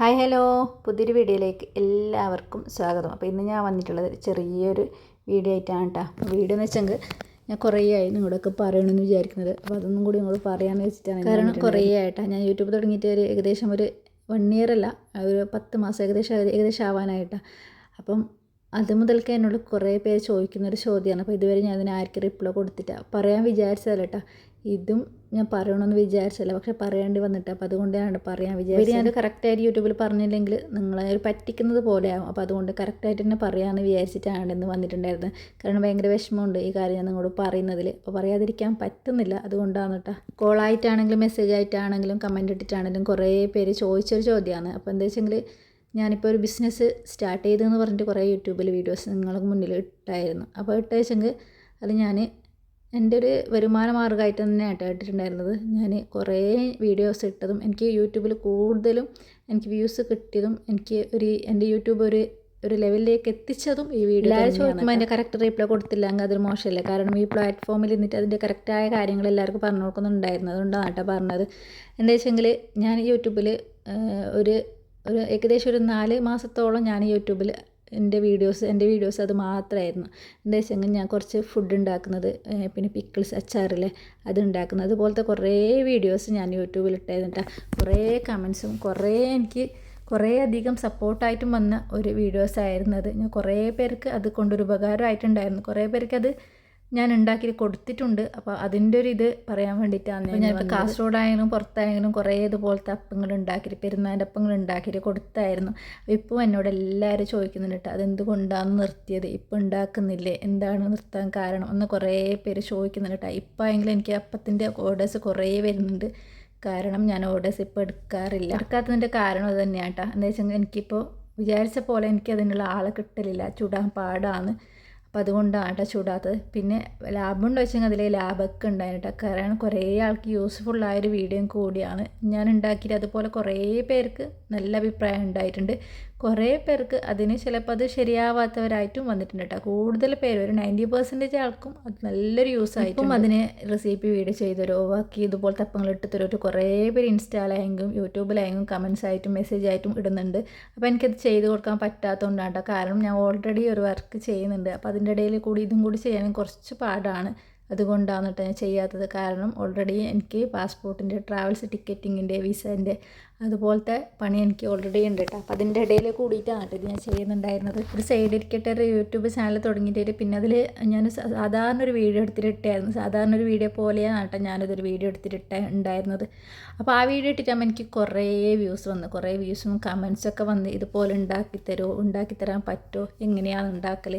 Hi hello പുതിയൊരു വീഡിയോയിലേക്ക് എല്ലാവർക്കും സ്വാഗതം. അപ്പോൾ ഇന്ന് ഞാൻ വന്നിട്ടുള്ളത് ചെറിയൊരു വീഡിയോ ആയിട്ടാണ് കേട്ടോ. വീഡിയോ എന്ന് വെച്ചെങ്കിൽ ഞാൻ കുറേ ആയി നിങ്ങളൊക്കെ പറയണമെന്ന് വിചാരിക്കുന്നത്. അപ്പോൾ അതൊന്നും കൂടി നിങ്ങൾ പറയാമെന്ന് വെച്ചിട്ടാണ് കാരണം കുറേ ആയിട്ടാണ് ഞാൻ യൂട്യൂബ് തുടങ്ങിയിട്ട് ഒരു ഏകദേശം ഒരു വൺ ഇയർ അല്ല ഒരു പത്ത് മാസം ഏകദേശം ഏകദേശം ആവാനായിട്ടാണ് അപ്പം അത് മുതൽക്ക് എന്നോട് കുറേ പേര് ചോദിക്കുന്നൊരു ചോദ്യമാണ്. അപ്പോൾ ഇതുവരെ ഞാൻ അതിന് ആർക്കും റിപ്ലൈ കൊടുത്തിട്ടാണ് പറയാൻ വിചാരിച്ചതല്ല കേട്ടോ. ഇതും ഞാൻ പറയണമെന്ന് വിചാരിച്ചല്ല. പക്ഷെ പറയേണ്ടി വന്നിട്ട്. അപ്പോൾ അതുകൊണ്ടാണ് പറയാൻ വിചാരിച്ചത്. ഞാനത് കറക്റ്റായിട്ട് യൂട്യൂബിൽ പറഞ്ഞില്ലെങ്കിൽ നിങ്ങളെ ഒരു പറ്റിക്കുന്നത് പോലെയാവും. അപ്പോൾ അതുകൊണ്ട് കറക്റ്റായിട്ട് തന്നെ പറയാമെന്ന് വിചാരിച്ചിട്ടാണ് ഇന്ന് വന്നിട്ടുണ്ടായിരുന്നത്. കാരണം ഭയങ്കര വിഷമമുണ്ട് ഈ കാര്യം ഞാൻ നിങ്ങളോട് പറയുന്നതിൽ. അപ്പോൾ പറയാതിരിക്കാൻ പറ്റുന്നില്ല. അതുകൊണ്ടാണ് കേട്ടോ. കോളായിട്ടാണെങ്കിലും മെസ്സേജ് ആയിട്ടാണെങ്കിലും കമന്റ് ഇട്ടിട്ടാണെങ്കിലും കുറേ പേര് ചോദിച്ചൊരു ചോദ്യമാണ്. അപ്പോൾ എന്താ വെച്ചെങ്കിൽ ഞാനിപ്പോൾ ഒരു ബിസിനസ് സ്റ്റാർട്ട് ചെയ്തെന്ന് പറഞ്ഞിട്ട് കുറേ യൂട്യൂബിൽ വീഡിയോസ് നിങ്ങൾക്ക് മുന്നിൽ ഇട്ടായിരുന്നു. അപ്പോൾ ഇട്ട് വെച്ചെങ്കിൽ അത് ഞാൻ എന്റെ ഒരു വരുമാന മാർഗമായിട്ട് തന്നെയാണ് ഇട്ടിട്ടുണ്ടായിരുന്നത്. ഞാൻ കുറേ വീഡിയോസ് ഇട്ടതും എനിക്ക് യൂട്യൂബിൽ കൂടുതലും എനിക്ക് വ്യൂസ് കിട്ടിയതും എനിക്ക് ഒരു എന്റെ യൂട്യൂബ് ഒരു ഒരു ലെവലിലേക്ക് എത്തിച്ചതും ഈ വീഡിയോ എല്ലാവരും ചോദിക്കുമ്പോൾ അതിന്റെ കറക്റ്റ് റീപ്ലൈ കൊടുത്തില്ല അങ്ങ് അതൊരു മോശമല്ലേ? കാരണം ഈ പ്ലാറ്റ്ഫോമിൽ ഇന്നിട്ട് അതിന്റെ കറക്റ്റായ കാര്യങ്ങൾ എല്ലാവർക്കും പറഞ്ഞു കൊടുക്കുന്നുണ്ടായിരുന്നു. അതുകൊണ്ടാണ് കേട്ടോ പറഞ്ഞത്. എന്താ വെച്ചെങ്കിൽ ഞാൻ യൂട്യൂബിൽ ഒരു ഒരു ഏകദേശം ഒരു നാല് മാസത്തോളം ഞാൻ യൂട്യൂബിൽ എന്റെ വീഡിയോസ് എന്റെ വീഡിയോസ് അത് മാത്രമായിരുന്നു. എന്താ വെച്ചെങ്കിൽ ഞാൻ കുറച്ച് ഫുഡ് ഉണ്ടാക്കുന്നത് പിന്നെ പിക്കിൾസ് അച്ചാറിലെ അത് ഉണ്ടാക്കുന്നത്. അതുപോലത്തെ കുറേ വീഡിയോസ് ഞാൻ യൂട്യൂബിൽ ഇട്ടായിരുന്നു കുറേ കമൻസും കുറേ എനിക്ക് കുറേ അധികം സപ്പോർട്ടായിട്ടും വന്ന ഒരു വീഡിയോസ് ആയിരുന്നു അത്. ഞാൻ കുറേ പേർക്ക് അത് കൊണ്ടൊരു ഉപകാരമായിട്ടുണ്ടായിരുന്നു. കുറേ പേർക്ക് അത് ഞാൻ ഉണ്ടാക്കി കൊടുത്തിട്ടുണ്ട് അപ്പോൾ അതിന്റെ ഒരു ഇത് പറയാൻ വേണ്ടിയിട്ടാണ് ഞാനിപ്പോൾ കാസർഗോഡായാലും പുറത്തായാലും കുറേ ഇതുപോലത്തെ അപ്പങ്ങൾ ഉണ്ടാക്കിയിട്ട് പെരുന്നാന്റെ അപ്പങ്ങൾ ഉണ്ടാക്കിയിട്ട് കൊടുത്തായിരുന്നു. ഇപ്പോൾ എന്നോട് എല്ലാവരും ചോദിക്കുന്നുണ്ട് കേട്ടോ അതെന്തുകൊണ്ടാണ് നിർത്തിയത്? ഇപ്പോൾ ഉണ്ടാക്കുന്നില്ലേ? എന്താണ് നിർത്താൻ കാരണം? എന്ന് കുറേ പേര് ചോദിക്കുന്നുണ്ട് കേട്ടോ ഇപ്പോൾ ആയെങ്കിലും എനിക്ക് അപ്പത്തിന്റെ ഓർഡേഴ്സ് കുറേ വരുന്നുണ്ട്. കാരണം ഞാൻ ഓർഡേഴ്സ് ഇപ്പോൾ എടുക്കാറില്ല. എടുക്കാത്തതിന്റെ കാരണം അത് തന്നെയാണ് കേട്ടോ എന്താ വെച്ചാൽ എനിക്കിപ്പോൾ വിചാരിച്ച പോലെ എനിക്ക് അതിനുള്ള ആളെ കിട്ടലില്ല. ചുടാൻ പാടാണ്. അപ്പോൾ അതുകൊണ്ടാണ് കേട്ടോ ചൂടാത്തത്. പിന്നെ ലാഭമുണ്ട് വെച്ചെങ്കിൽ അതിൽ ലാഭമൊക്കെ ഉണ്ടായിരുന്നു കാരണം കുറേ ആൾക്ക് യൂസ്ഫുള്ളായൊരു വീഡിയോയും കൂടിയാണ്. ഞാൻ ഉണ്ടാക്കിയിട്ട് അതുപോലെ കുറേ പേർക്ക് നല്ല അഭിപ്രായം ഉണ്ടായിട്ടുണ്ട്. കുറേ പേർക്ക് അതിന് ചിലപ്പോൾ അത് ശരിയാവാത്തവരായിട്ടും വന്നിട്ടുണ്ട് കേട്ടോ. കൂടുതൽ പേര് ഒരു നയന്റി പെർസെന്റേജ് ആൾക്കും അത് നല്ലൊരു യൂസ് ആയിട്ടും അതിന് റെസിപ്പി വീഡിയോ ചെയ്തരോ ബാക്കി ഇതുപോലെ തപ്പങ്ങൾ ഇട്ട് തരുമോ കുറേ പേര് ഇൻസ്റ്റാലായെങ്കിലും യൂട്യൂബിലായെങ്കിലും കമൻസ് ആയിട്ടും മെസ്സേജ് ആയിട്ടും ഇടുന്നുണ്ട്. അപ്പോൾ എനിക്കത് ചെയ്ത് കൊടുക്കാൻ പറ്റാത്തതുകൊണ്ടാണ് കേട്ടോ. കാരണം ഞാൻ ഓൾറെഡി ഒരു വർക്ക് ചെയ്യുന്നുണ്ട്. അപ്പോൾ അതിന്റെ ഇടയിൽ കൂടി ഇതും കൂടി ചെയ്യാനും കുറച്ച് പാടാണ്. അതുകൊണ്ടാണ് കേട്ടോ ഞാൻ ചെയ്യാത്തത്. കാരണം ഓൾറെഡി എനിക്ക് പാസ്പോർട്ടിന്റെ ട്രാവൽസ് ടിക്കറ്റിങ്ങിന്റെ വിസേന്റെ അതുപോലത്തെ പണി എനിക്ക് ഓൾറെഡി ഉണ്ട് കേട്ടോ അപ്പോൾ അതിന്റെ ഇടയിൽ കൂടിയിട്ടാണ് കേട്ടോ ഞാൻ ചെയ്യുന്നുണ്ടായിരുന്നത്. ഒരു സൈഡ് ഇരിക്കട്ടെ ഒരു യൂട്യൂബ് ചാനൽ തുടങ്ങിയിട്ട് പിന്നെ അതിൽ ഞാൻ സാധാരണ ഒരു വീഡിയോ എടുത്തിട്ടിട്ടായിരുന്നു. സാധാരണ ഒരു വീഡിയോ പോലെയാണ് കേട്ടോ ഞാനതൊരു വീഡിയോ എടുത്തിട്ട് ഉണ്ടായിരുന്നത്. അപ്പോൾ ആ വീഡിയോ ഇട്ടിട്ടാകുമ്പോൾ എനിക്ക് കുറേ വ്യൂസ് വന്നു. കുറേ വ്യൂസും കമൻസൊക്കെ വന്ന് ഇതുപോലെ ഉണ്ടാക്കി തരുമോ ഉണ്ടാക്കി തരാൻ പറ്റുമോ എങ്ങനെയാണ് ഉണ്ടാക്കൽ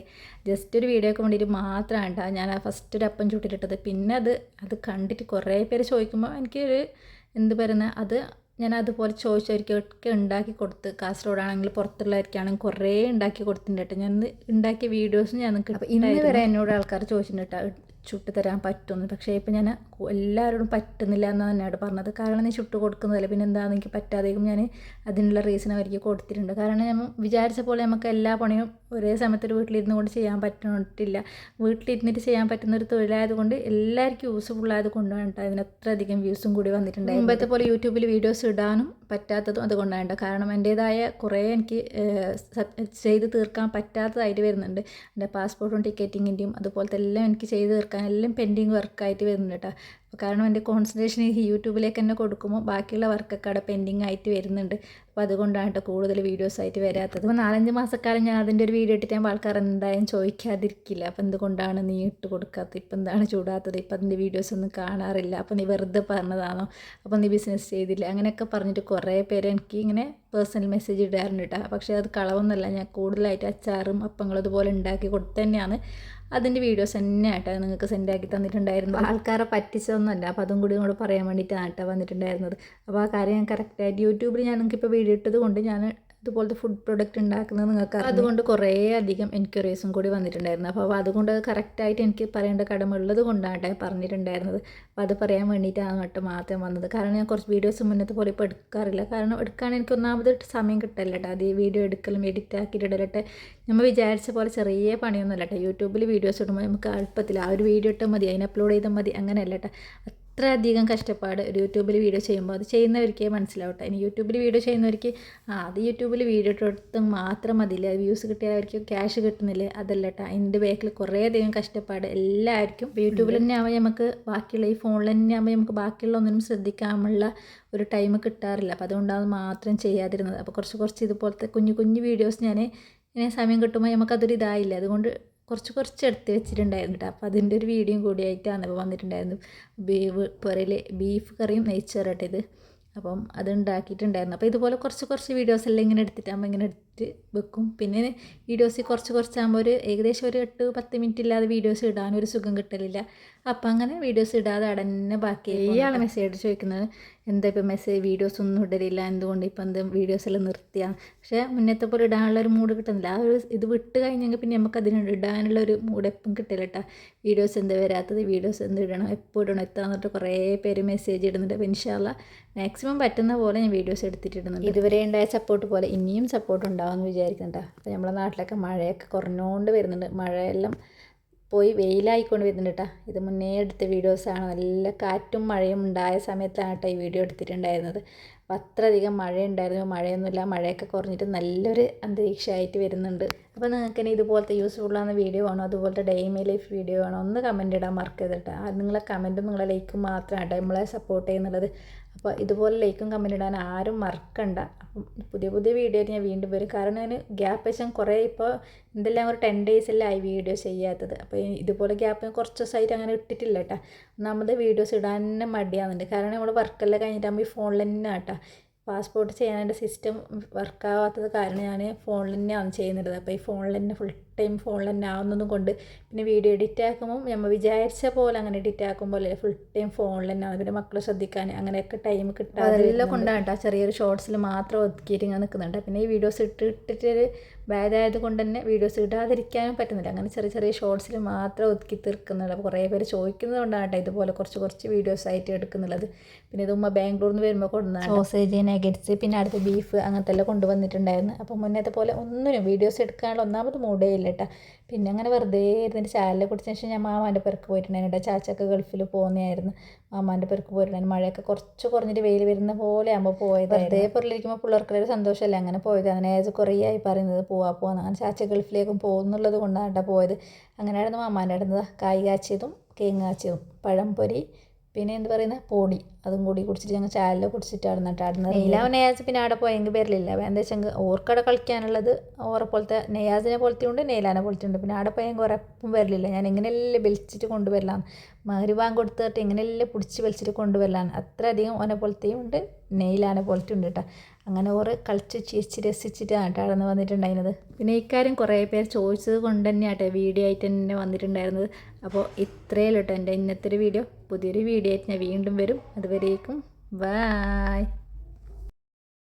ജസ്റ്റ് ഒരു വീഡിയോക്ക് വേണ്ടിയിട്ട് മാത്രമാണ് കേട്ടോ ഞാൻ ആ ഫസ്റ്റ് ഒരു അപ്പം ചുട്ടിലിട്ടത്. പിന്നെ അത് അത് കണ്ടിട്ട് കുറേ പേര് ചോദിക്കുമ്പോൾ എനിക്കൊരു എന്ത് പറയുന്നത് അത് ഞാൻ അതുപോലെ ചോദിച്ചവർക്കൊക്കെ ഉണ്ടാക്കി കൊടുത്ത് കാസർഗോഡാണെങ്കിൽ പുറത്തുള്ളവർക്കാണെങ്കിൽ കുറേ ഉണ്ടാക്കി കൊടുത്തിട്ടുണ്ട് കേട്ടോ. ഞാൻ ഉണ്ടാക്കിയ വീഡിയോസ് ഞാൻ അപ്പോൾ ഇന്ന് വരെ എന്നോട് ആൾക്കാർ ചോദിച്ചിട്ടുണ്ട് കേട്ടോ ചുട്ട് തരാൻ പറ്റുമെന്ന്. പക്ഷേ ഇപ്പം ഞാൻ എല്ലാവരോടും പറ്റുന്നില്ല എന്ന് തന്നെയാണ് പറഞ്ഞത്. കാരണം ഞാൻ ചുട്ട് കൊടുക്കുന്നതല്ല. പിന്നെ എന്താണെന്ന് എനിക്ക് പറ്റാതെയും ഞാൻ അതിനുള്ള റീസൺ അവർക്ക് കൊടുത്തിട്ടുണ്ട്. കാരണം ഞാൻ വിചാരിച്ച പോലെ നമുക്ക് എല്ലാ പണിയും ഒരേ സമയത്ത് ഒരു വീട്ടിലിരുന്ന് കൊണ്ട് ചെയ്യാൻ പറ്റില്ല വീട്ടിലിരുന്നിട്ട് ചെയ്യാൻ പറ്റുന്ന ഒരു തൊഴിലായതുകൊണ്ട് എല്ലാവർക്കും യൂസ്ഫുൾ ആയതുകൊണ്ടാണ് കേട്ടോ അതിന് അത്രയധികം വ്യൂസും കൂടി വന്നിട്ടുണ്ട് മുമ്പത്തെ പോലെ യൂട്യൂബിൽ വീഡിയോസ് ഇടാനും പറ്റാത്തതും അതുകൊണ്ടാണ് കാരണം എന്റേതായ കുറേ എനിക്ക് ചെയ്ത് തീർക്കാൻ പറ്റാത്തതായിട്ട് വരുന്നുണ്ട്. എന്റെ പാസ്പോർട്ടും ടിക്കറ്റിങ്ങിന്റെയും അതുപോലത്തെ എല്ലാം എനിക്ക് ചെയ്ത് തീർക്കാൻ എല്ലാം പെൻഡിങ് വർക്കായിട്ട് വരുന്നുണ്ട് കേട്ടോ കാരണം എന്റെ കോൺസെൻട്രേഷൻ ഈ യൂട്യൂബിലേക്ക് തന്നെ കൊടുക്കുമ്പോൾ ബാക്കിയുള്ള വർക്കൊക്കെ അവിടെ പെൻഡിങ് ആയിട്ട് വരുന്നുണ്ട്. അപ്പോൾ അതുകൊണ്ടാണ് കേട്ടോ കൂടുതൽ വീഡിയോസ് ആയിട്ട് വരാത്തത്. അപ്പോൾ നാലഞ്ച് മാസക്കാലം ഞാൻ അതിന്റെ ഒരു വീഡിയോ ഇട്ടിട്ട് ആൾക്കാർ എന്തായാലും ചോദിക്കാതിരിക്കില്ല. അപ്പോൾ എന്തുകൊണ്ടാണ് നീ ഇട്ട് കൊടുക്കാത്തത്? ഇപ്പം എന്താണ് ചൂടാത്തത്? ഇപ്പം അതിന്റെ വീഡിയോസ് ഒന്നും കാണാറില്ല. അപ്പോൾ നീ വെറുതെ പറഞ്ഞതാണോ? അപ്പോൾ നീ ബിസിനസ് ചെയ്തില്ല. അങ്ങനെയൊക്കെ പറഞ്ഞിട്ട് കുറേ പേര് എനിക്ക് ഇങ്ങനെ പേഴ്സണൽ മെസ്സേജ് ഇടാറുണ്ട് കേട്ടോ പക്ഷേ അത് കളവൊന്നുമല്ല ഞാൻ കൂടുതലായിട്ട് അച്ചാറും അപ്പങ്ങളും അതുപോലെ ഉണ്ടാക്കി കൊടുത്തു തന്നെയാണ് അതിന്റെ വീഡിയോസ് തന്നെ ആട്ടോ നിങ്ങൾക്ക് സെൻഡ് ആക്കി തന്നിട്ടുണ്ടായിരുന്നു ആൾക്കാരെ പറ്റിച്ചതൊന്നുമല്ല അപ്പോൾ അതും കൂടി കൂടെ പറയാൻ വേണ്ടിയിട്ടാണ് കേട്ടോ വന്നിട്ടുണ്ടായിരുന്നത്. അപ്പോൾ ആ കാര്യം ഞാൻ കറക്റ്റായിട്ട് യൂട്യൂബിൽ ഞാൻ നിങ്ങൾക്ക് ഇപ്പോൾ വീഡിയോ ഇട്ടത് കൊണ്ട് ഞാൻ ഇതുപോലത്തെ ഫുഡ് പ്രൊഡക്റ്റ് ഉണ്ടാക്കുന്നത് നിങ്ങൾക്ക് അതുകൊണ്ട് കുറേ അധികം എൻക്വയറീസും കൂടി വന്നിട്ടുണ്ടായിരുന്നു. അപ്പോൾ അതുകൊണ്ട് അത് കറക്റ്റായിട്ട് എനിക്ക് പറയേണ്ട കടമുള്ളത് കൊണ്ടാണ് പറഞ്ഞിട്ടുണ്ടായിരുന്നത്. അപ്പോൾ അത് പറയാൻ വേണ്ടിയിട്ടാണ് കേട്ടോ മാത്രം വന്നത്. കാരണം ഞാൻ കുറച്ച് വീഡിയോസ് മുന്നത്തെ പോലെ ഇപ്പോൾ എടുക്കാറില്ല. കാരണം എടുക്കാൻ എനിക്ക് ഒന്നാമത് സമയം കിട്ടില്ല കേട്ടോ അത് ഈ വീഡിയോ എടുക്കലും എഡിറ്റ് ആക്കിയിട്ട് ഇടലട്ടെ നമ്മൾ വിചാരിച്ച പോലെ ചെറിയ പണിയൊന്നുമല്ല കേട്ടോ യൂട്യൂബിൽ വീഡിയോസ് ഇടുമ്പോൾ നമുക്ക് എളുപ്പത്തിൽ ആ ഒരു വീഡിയോ ഇട്ടാൽ മതി അതിന് അപ്ലോഡ് ചെയ്താൽ മതി അങ്ങനെയല്ല കേട്ടോ അത്രയധികം കഷ്ടപ്പാട് ഒരു യൂട്യൂബിൽ വീഡിയോ ചെയ്യുമ്പോൾ അത് ചെയ്യുന്നവർക്കേ മനസ്സിലാവട്ടെ. ഇനി യൂട്യൂബിൽ വീഡിയോ ചെയ്യുന്നവർക്ക് ആ അത് യൂട്യൂബിൽ വീഡിയോ ഇട്ടെടുത്ത് മാത്രം മതിയില്ല? വ്യൂസ് കിട്ടിയാൽ അവർക്ക് ക്യാഷ് കിട്ടുന്നില്ലേ? അതല്ല കേട്ടോ അതിന്റെ ബാക്കിൽ കുറേ അധികം കഷ്ടപ്പാട് എല്ലാവർക്കും. യൂട്യൂബിൽ തന്നെ ആവുമ്പോൾ നമുക്ക് ബാക്കിയുള്ള ഈ ഫോണിൽ തന്നെ ആകുമ്പോൾ നമുക്ക് ബാക്കിയുള്ള ഒന്നിനും ശ്രദ്ധിക്കാമുള്ള ഒരു ടൈം കിട്ടാറില്ല. അപ്പോൾ അതുകൊണ്ടാണ് മാത്രം ചെയ്യാതിരുന്നത്. അപ്പോൾ കുറച്ച് കുറച്ച് ഇതുപോലത്തെ കുഞ്ഞു കുഞ്ഞു വീഡിയോസ് ഞാൻ ഇങ്ങനെ സമയം കിട്ടുമ്പോൾ നമുക്കതൊരു ഇതായില്ല? അതുകൊണ്ട് കുറച്ച് കുറച്ച് എടുത്ത് വെച്ചിട്ടുണ്ടായിരുന്നു കേട്ടോ. അപ്പോൾ അതിന്റെ ഒരു വീഡിയോ കൂടിയായിട്ടാണ് ഇപ്പോൾ വന്നിട്ടുണ്ടായിരുന്നു. ബീഫ് പുരയിൽ ബീഫ് കറിയും നെയ്ച്ചോറട്ടിത് അപ്പം അത് ഉണ്ടാക്കിയിട്ടുണ്ടായിരുന്നു. അപ്പോൾ ഇതുപോലെ കുറച്ച് കുറച്ച് വീഡിയോസ് എല്ലാം ഇങ്ങനെ എടുത്തിട്ടാകുമ്പോൾ ഇങ്ങനെ എടുത്ത് വെക്കും. പിന്നെ വീഡിയോസ് കുറച്ച് കുറച്ചാകുമ്പോൾ ഒരു ഏകദേശം ഒരു എട്ട് പത്ത് മിനിറ്റ് ഇല്ലാതെ വീഡിയോസ് ഇടാൻ ഒരു സുഖം കിട്ടലില്ല. അപ്പം അങ്ങനെ വീഡിയോസ് ഇടാതെ അടന്നെ ബാക്കി ഇയാളെ മെസ്സേജ് ചോദിക്കുന്നത് എന്താ ഇപ്പം മെസ്സേജ് വീഡിയോസ് ഒന്നും ഇടലില്ല എന്തുകൊണ്ട് ഇപ്പം എന്ത് വീഡിയോസ് എല്ലാം നിർത്തിയാണ് പക്ഷേ മുന്നത്തെ പോലെ ഇടാനുള്ള ഒരു മൂഡ് കിട്ടുന്നില്ല. ആ ഒരു ഇത് വിട്ട് കഴിഞ്ഞെങ്കിൽ പിന്നെ നമുക്ക് അതിന് ഇടാനുള്ള ഒരു മൂഡ് എപ്പം കിട്ടില്ല കേട്ടോ വീഡിയോസ് എന്താ വരാത്തത്? വീഡിയോസ് എന്ത് ഇടണം? എപ്പോൾ ഇടണം? എത്താൻ പറഞ്ഞിട്ട് കുറേ പേര് മെസ്സേജ് ഇടുന്നുണ്ട്. അപ്പം ഇൻഷാല്ല മാക്സിമം പറ്റുന്ന പോലെ ഞാൻ വീഡിയോസ് എടുത്തിട്ടിടുന്നുണ്ട് ഇതുവരെ ഉണ്ടായ സപ്പോർട്ട് പോലെ ഇനിയും സപ്പോർട്ട് ഉണ്ടാവുമെന്ന് വിചാരിക്കുന്നുണ്ട്. അപ്പോൾ നമ്മുടെ നാട്ടിലൊക്കെ മഴയൊക്കെ കുറഞ്ഞുകൊണ്ട് വരുന്നുണ്ട്. മഴയെല്ലാം പോയി വെയിലായിക്കൊണ്ട് വരുന്നുണ്ട് കേട്ടോ ഇത് മുന്നേ എടുത്ത വീഡിയോസാണ്. നല്ല കാറ്റും മഴയും ഉണ്ടായ സമയത്താണ് കേട്ടോ ഈ വീഡിയോ എടുത്തിട്ടുണ്ടായിരുന്നത്. അപ്പോൾ അത്രയധികം മഴയുണ്ടായിരുന്നു. മഴയൊന്നുമില്ല. മഴയൊക്കെ കുറഞ്ഞിട്ട് നല്ലൊരു അന്തരീക്ഷമായിട്ട് വരുന്നുണ്ട്. അപ്പോൾ നിങ്ങൾക്ക് ഇനി ഇതുപോലത്തെ യൂസ്ഫുൾ യൂസ്ഫുള്ളാകുന്ന വീഡിയോ ആണോ അതുപോലത്തെ ഡെയിമി ലൈഫ് വീഡിയോ ആണോ ഒന്ന് കമന്റ് ഇടാൻ മറക്കരുത് കേട്ടോ നിങ്ങളെ കമന്റും നിങ്ങളെ ലൈക്കും മാത്രമാണ് നമ്മളെ സപ്പോർട്ട് ചെയ്യുന്നുള്ളത്. അപ്പോൾ ഇതുപോലെ ലൈക്കും കമന്റ് ഇടാൻ ആരും മറക്കണ്ട അപ്പം പുതിയ പുതിയ വീഡിയോ ഞാൻ വീണ്ടും വരും. കാരണം ഞാൻ ഗ്യാപ്പ് വെച്ചാൽ കുറേ ഇപ്പോൾ എന്തെല്ലാം ഒരു ടെൻ ഡേയ്സെല്ലാം ആയി വീഡിയോ ചെയ്യാത്തത്. അപ്പോൾ ഇതുപോലെ ഗ്യാപ്പ് കുറച്ച് ദിവസമായിട്ട് അങ്ങനെ ഇട്ടിട്ടില്ല കേട്ടോ ഒന്നാമത് വീഡിയോസ് ഇടാൻ തന്നെ മടിയാകുന്നുണ്ട് കാരണം നമ്മൾ വർക്കെല്ലാം കഴിഞ്ഞിട്ടാകുമ്പോൾ ഈ ഫോണിൽ തന്നെ കേട്ടോ പാസ്പോർട്ട് ചെയ്യാനായിട്ട് സിസ്റ്റം വർക്കാവാത്തത് കാരണം ഞാൻ ഫോണിൽ തന്നെയാണ് ചെയ്യുന്നത്. അപ്പോൾ ഈ ഫോണിൽ തന്നെ ഫുൾ ടൈം ഫോണിൽ തന്നെ ആവുന്നതും കൊണ്ട് പിന്നെ വീഡിയോ എഡിറ്റ് ആക്കുമ്പോൾ നമ്മൾ വിചാരിച്ച പോലെ അങ്ങനെ എഡിറ്റ് ആക്കുമ്പോൾ ഫുൾ ടൈം ഫോണിൽ തന്നെ ആണ്. പിന്നെ മക്കളെ ശ്രദ്ധിക്കാൻ അങ്ങനെയൊക്കെ ടൈം കിട്ടാതെ അതെല്ലാം കൊണ്ടാണ് കേട്ടോ ചെറിയൊരു ഷോർട്സിൽ മാത്രം ഒതുക്കിയിട്ട് ഇങ്ങനെ നിൽക്കുന്നുണ്ട് പിന്നെ ഈ വീഡിയോസ് ഇട്ട് ഇട്ടിട്ട് ബാഡ് കൊണ്ട് തന്നെ വീഡിയോസ് ഇടാതിരിക്കാനും പറ്റുന്നില്ല. അങ്ങനെ ചെറിയ ചെറിയ ഷോർട്സിൽ മാത്രം ഒതുക്കി തീർക്കുന്നുള്ളൂ അപ്പോൾ കുറേ പേര് ചോദിക്കുന്നത് കൊണ്ടാണ് കേട്ടോ ഇതുപോലെ കുറച്ച് കുറച്ച് വീഡിയോസ് ആയിട്ട് എടുക്കുന്നുള്ളത് പിന്നെ ഇത് ഉമ്മ ബാംഗ്ലൂരിൽ നിന്ന് വരുമ്പോൾ കൊണ്ടുവന്ന സോസേജ് നഗറ്റ്സ് പിന്നെ അടുത്ത ബീഫ് അങ്ങനത്തെ എല്ലാം കൊണ്ടുവന്നിട്ടുണ്ടായിരുന്നു. അപ്പോൾ മുന്നേത്തെ പോലെ ഒന്നിനും വീഡിയോസ് എടുക്കാനുള്ള ഒന്നാമത് മൂടേ ഇല്ല കേട്ടോ. പിന്നെ അങ്ങനെ വെറുതെ ഇരുന്നിട്ട് ചായലെ കുടിച്ചതിന് ശേഷം ഞാൻ മാമാന്റെ പെരക്ക് പോയിട്ടുണ്ടായിരുന്നു കേട്ടോ. ചാച്ചക്ക് ഗൾഫിൽ പോകുന്നതായിരുന്നു. മാമാന്റെ പെരക്ക് പോയിട്ടുണ്ടായിരുന്നു. മഴയൊക്കെ കുറച്ച് കുറഞ്ഞിട്ട് വെയിൽ വരുന്ന പോലെ ആകുമ്പോൾ പോയത് വെറുതെ പുറലിരിക്കുമ്പോൾ പിള്ളേർക്കൊരു സന്തോഷമല്ലേ? അങ്ങനെ പോയത്. അങ്ങനെ ഏത് കുറേ ആയി പറയുന്നത്. പോവാ പോവാന്ന് അങ്ങനെ ചാച്ച ഗൾഫിലേക്കും പോകുന്നുള്ളത് കൊണ്ടാണ് കേട്ടോ പോയത്. അങ്ങനെയായിരുന്നു മാമാന്റെ അടുത്ത് കായ് കാച്ചിയതും കേങ്ങ് കാച്ചിയതും. പഴംപൊരി പിന്നെ എന്ത് പറയുന്ന? പൊടി. അതും കൂടി കുടിച്ചിട്ട് ഞങ്ങൾ ചായല കുടിച്ചിട്ടായിരുന്നു കേട്ടോ നെയ്ലാവ് നെയ്യാസ് പിന്നെ അവിടെ പോയെങ്കിൽ പേരിലില്ല. എന്താ വെച്ചാൽ ഓർക്കടെ കളിക്കാനുള്ളത് ഓറെ പോലത്തെ നെയ്യാസിനെ പോലത്തെ ഉണ്ട് നെയ്ലാനെ പോലത്തെ ഉണ്ട്. പിന്നെ അവിടെ പോയെങ്കിൽ ഉറപ്പും വരലില്ല ഞാൻ എങ്ങനെയല്ലേ വലിച്ചിട്ട് കൊണ്ടുവരലാണ് മരുവാൻ കൊടുത്തിട്ട് എങ്ങനെയല്ലേ പിടിച്ച് വലിച്ചിട്ട് കൊണ്ടുവരലാണ് അത്രയധികം ഓനെ പോലത്തെയും ഉണ്ട് നെയ്ലാനെ പോലത്തെ ഉണ്ട് കേട്ടോ അങ്ങനെ ഓറ് കളിച്ച് ചിരിച്ച് രസിച്ചിട്ട് ആട്ടാടന്ന് വന്നിട്ടുണ്ടായിരുന്നത്. പിന്നെ ഇക്കാര്യം കുറേ പേർ ചോദിച്ചത് കൊണ്ട് തന്നെ ആട്ടെ വീഡിയോ ആയിട്ട് തന്നെ വന്നിട്ടുണ്ടായിരുന്നത്. അപ്പോൾ ഇത്രയേ ഉള്ളൂ എന്റെ ഇന്നത്തെ ഒരു വീഡിയോ. പുതിയൊരു വീഡിയോ ആയിട്ട് ഞാൻ വീണ്ടും വരും. അതുവരേക്കും ബായ്.